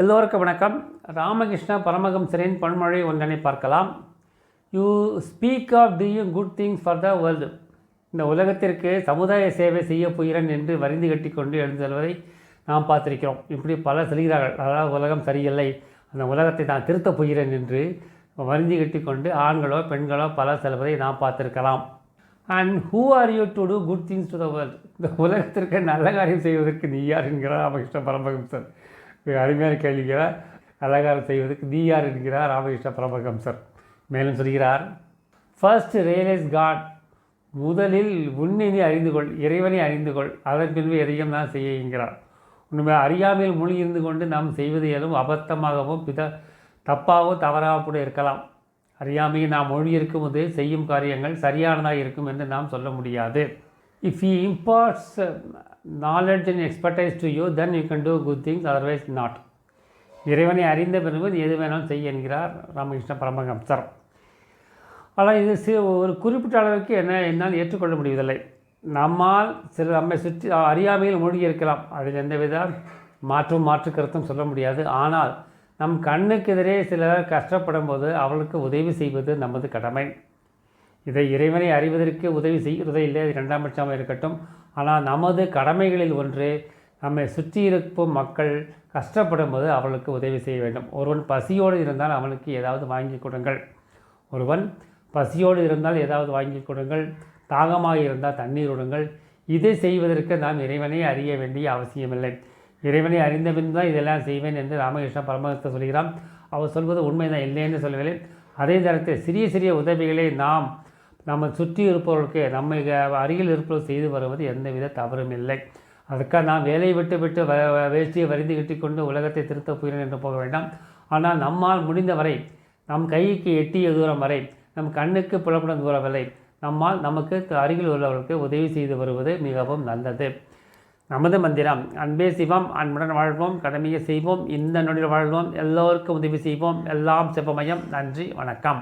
எல்லோருக்கும் வணக்கம். ராமகிருஷ்ண பரமஹம்சரின் பன்மொழி ஒன்றனை பார்க்கலாம். You speak of doing good things for the world இந்த உலகத்திற்கு சமுதாய சேவை செய்ய போகிறேன் என்று வரிந்து கட்டி கொண்டு எழுந்து செல்வதை நாம் பார்த்திருக்கிறோம். இப்படி பலர் செல்கிறார்கள் அதாவது உலகம் சரியில்லை அந்த உலகத்தை நான் திருத்தப் போகிறேன் என்று வரிந்து கட்டி கொண்டு ஆண்களோ பெண்களோ பலர் செல்வதை நாம் பார்த்திருக்கலாம். And who are you to do good things to the world இந்த உலகத்திற்கு நல்ல காரியம் செய்வதற்கு நீ யார் என்கிறார் ராமகிருஷ்ண பரமஹம்சர். அருமையான கேள்விக்கிறார் அலங்காரம் செய்வதற்கு நீ யார் என்கிறார் ராமகிருஷ்ண பரமஹம்சர் மேலும் சொல்கிறார் ஃபர்ஸ்ட் ரியலைஸ் காட் முதலில் உன்னை அறிந்து கொள் இறைவனை அறிந்து கொள். அதன் பின்பு எதையும் நான் செய்யுங்கிறார் உண்மை அறியாமையில் மொழி இருந்து கொண்டு நாம் செய்வது எதுவும் அபத்தமாகவும் பித தப்பாகவும் தவறாக கூட இருக்கலாம். அறியாமையை நாம் மொழி இருக்கும்போது செய்யும் காரியங்கள் சரியானதாக இருக்கும் என்று நாம் சொல்ல முடியாது. If he imparts knowledge and expertise to you then you can do good things otherwise not இறைவனை அறிந்த பிறகு எது வேணாலும் செய்ய என்கிறார் ராமகிருஷ்ண பரமஹம்சர். ஆனால் இது சி ஒரு குறிப்பிட்ட அளவுக்கு என்ன என்னால் ஏற்றுக்கொள்ள முடிவதில்லை. நம்மால் சில நம்மை சுற்றி அறியாமையில் மூழ்கி இருக்கலாம். அதில் எந்தவித மாற்றும் மாற்று கருத்தும் சொல்ல முடியாது. ஆனால் நம் கண்ணுக்கு எதிரே சிலர் கஷ்டப்படும் போது அவளுக்கு உதவி செய்வது நமது கடமை. இதை இறைவனை அறிவதற்கு உதவி செய்கிறதே இல்லை அது இரண்டாம் பட்சமாக இருக்கட்டும். ஆனால் நமது கடமைகளில் ஒன்று நம்மை சுற்றி இருக்கும் மக்கள் கஷ்டப்படும் போது அவளுக்கு உதவி செய்ய வேண்டும். ஒருவன் பசியோடு இருந்தால் அவனுக்கு ஏதாவது வாங்கி கொடுங்கள். ஒருவன் பசியோடு இருந்தால் ஏதாவது வாங்கி கொடுங்கள். தாகமாக இருந்தால் தண்ணீர் விடுங்கள். இதை செய்வதற்கு நாம் இறைவனை அறிய வேண்டிய அவசியமில்லை. இறைவனை அறிந்த பின் தான் இதெல்லாம் செய்வேன் என்று ராமகிருஷ்ண பரமகத்தை சொல்கிறான் அவர் சொல்வது உண்மைதான் இல்லை என்று சொல்லவில்லை. அதே நேரத்தில் சிறிய சிறிய உதவிகளை நாம் நம்ம சுற்றி இருப்பவர்களுக்கு நம்மை அருகில் இருப்பவர்கள் செய்து வருவது எந்தவித தவறும் இல்லை. அதற்காக நாம் வேலையை விட்டு விட்டு வ வேஷ்டியை வரிந்து கட்டிக்கொண்டு உலகத்தை திருத்த போகிறேன் என்று போக வேண்டாம். ஆனால் நம்மால் முடிந்த வரை நம் கைக்கு எட்டிய தூரம் வரை நம் கண்ணுக்கு புலப்படும் தூரம் வரை நம்மால் நமக்கு அருகில் உள்ளவர்களுக்கு உதவி செய்து வருவது மிகவும் நல்லது. நமது மந்திரம் அன்பே சிவம் அன்புடன் வாழ்வோம் கடமையை செய்வோம் இந்த நொடியில் வாழ்வோம் எல்லோருக்கும் உதவி செய்வோம். எல்லாம் சிவமயம் நன்றி வணக்கம்.